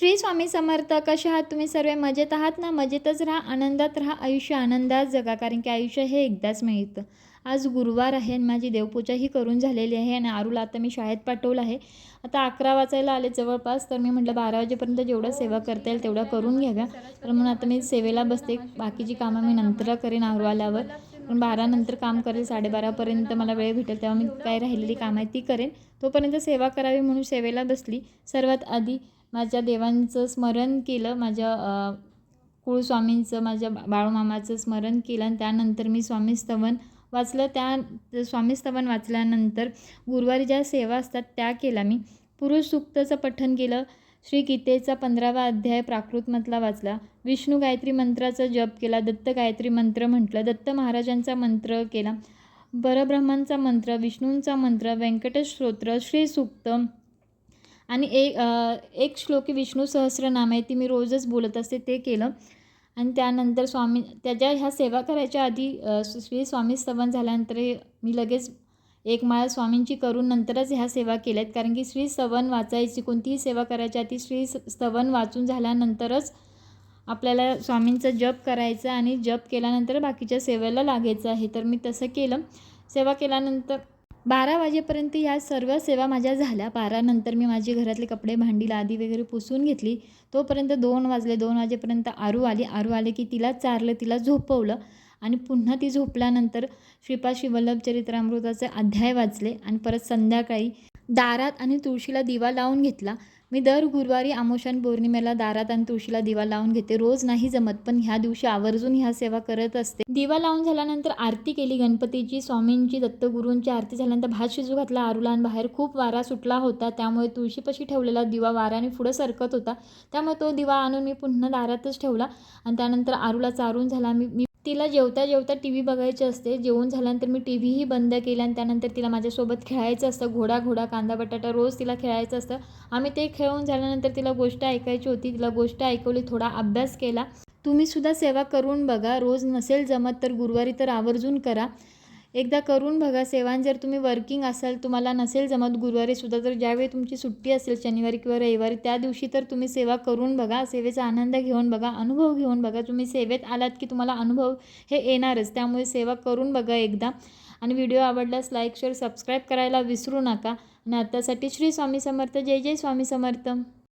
श्री स्वामी समर्थ कसे आहात तुम्ही सर्व? मजेत आहात ना? मजेतच राहा आनंदात राहा आयुष्य आनंदात जगा कारण की आयुष्य हे एकदाच मिळतं. आज गुरुवार आहे आणि माझी देवपूजाही करून झालेली आहे आणि आरूला आता मी शाळेत पाठवलं आहे. आता अकरा वाजायला आले जवळपास तर मी म्हटलं बारा वाजेपर्यंत जेवढं सेवा करता येईल तेवढं करून घ्याव्या. तर म्हणून आता मी सेवेला बसते बाकीची कामं मी नंतर करेन आरू आल्यावर पण बारानंतर काम करेल साडेबारापर्यंत मला वेळ भेटेल तेव्हा मी काय राहिलेली कामं आहे ती करेन. तोपर्यंत सेवा करावी म्हणून सेवेला बसली. सर्वात आधी माझ्या देवांचं स्मरण केलं माझ्या कुळस्वामींचं माझ्या बाळूमामाचं स्मरण केलं आणि त्यानंतर मी स्वामी स्तवन वाचलं. त्या स्वामी स्तवन वाचल्यानंतर गुरुवारी ज्या सेवा असतात त्या केल्या मी. पुरुष सूक्तचं पठन केलं श्री गीतेचा पंधरावा अध्याय प्राकृतमधला वाचला विष्णू गायत्री मंत्राचा जप केला दत्त गायत्री मंत्र म्हटलं दत्त महाराजांचा मंत्र केला परब्रह्मांचा मंत्र विष्णूंचा मंत्र व्यंकटेश स्तोत्र श्री आणि एक एक श्लोकी विष्णू सहस्रनाम आहे ती मी रोजच बोलत असते ते केलं. आणि त्यानंतर स्वामी त्याच्या ह्या सेवा करायच्या आधी श्री स्वामी स्तवन झाल्यानंतर मी लगेच एक माळा स्वामींची करून नंतरच ह्या सेवा केल्या आहेत कारण की श्री स्तवन वाचायची कोणतीही सेवा करायच्या आधी श्री स- स्तवन वाचून झाल्यानंतरच आपल्याला स्वामींचं जप करायचं आणि जप केल्यानंतर बाकीच्या सेवेला लागायचं आहे. तर मी तसं केलं. सेवा केल्यानंतर बारा वाजेपर्यंत ह्या सर्व सेवा माझ्या झाल्या. बारानंतर मी माझी घरातले कपडे भांडी लादी वगैरे पुसून घेतली. तोपर्यंत दोन वाजले. दोन वाजेपर्यंत आरू आली. आरू आले की तिला चारलं तिला झोपवलं आणि पुन्हा ती झोपल्यानंतर श्रीपाद वल्लभ चरित्रामृताचे अध्याय वाचले आणि परत संध्याकाळी दारात आणि तुळशीला दिवा लावून घेतला. मी दर गुरुवारी आमोशान पौर्णिमेला दारात आणि तुळशीला दिवा लावून घेते. रोज नाही जमत पण ह्या दिवशी आवर्जून ह्या सेवा करत असते. दिवा लावून झाल्यानंतर आरती केली. गणपतीची स्वामींची दत्तगुरूंची आरती झाल्यानंतर भात शिजू घातला. आरूला आणि बाहेर खूप वारा सुटला होता. त्यामुळे तुळशीपाशी ठेवलेला दिवा वाराने पुढं सरकत होता. त्यामुळे तो दिवा आणून मी पुन्हा दारातच ठेवला. आणि त्यानंतर आरूला चारून झाला. मी तिला जेवता जेवता टी व्ही बघायची असते जेवून झाल्यानंतर मी टी व्हीही बंद केला आणि त्यानंतर तिला माझ्यासोबत खेळायचं असतं घोडा घोडा कांदा बटाटा रोज तिला खेळायचं असतं. आम्ही ते खेळून झाल्यानंतर तिला गोष्ट ऐकायची होती तिला गोष्ट ऐकवली थोडा अभ्यास केला. तुम्हीसुद्धा सेवा करून बघा रोज नसेल जमत तर गुरुवारी तर आवर्जून करा. एकदा करून बघा सेवान जर तुम्ही वर्किंग असाल तुम्हाला नसेल जमत गुरुवारीसुद्धा तर ज्यावेळी तुमची सुट्टी असेल शनिवारी किंवा रविवारी त्या दिवशी तर तुम्ही सेवा करून बघा सेवेचा आनंद घेऊन बघा अनुभव घेऊन बघा. तुम्ही सेवेत आलात की तुम्हाला अनुभव हे येणारच त्यामुळे सेवा करून बघा एकदा. आणि व्हिडिओ आवडल्यास लाईक शेअर सबस्क्राईब करायला विसरू नका. आणि आत्तासाठी श्री स्वामी समर्थ जय जय स्वामी समर्थ.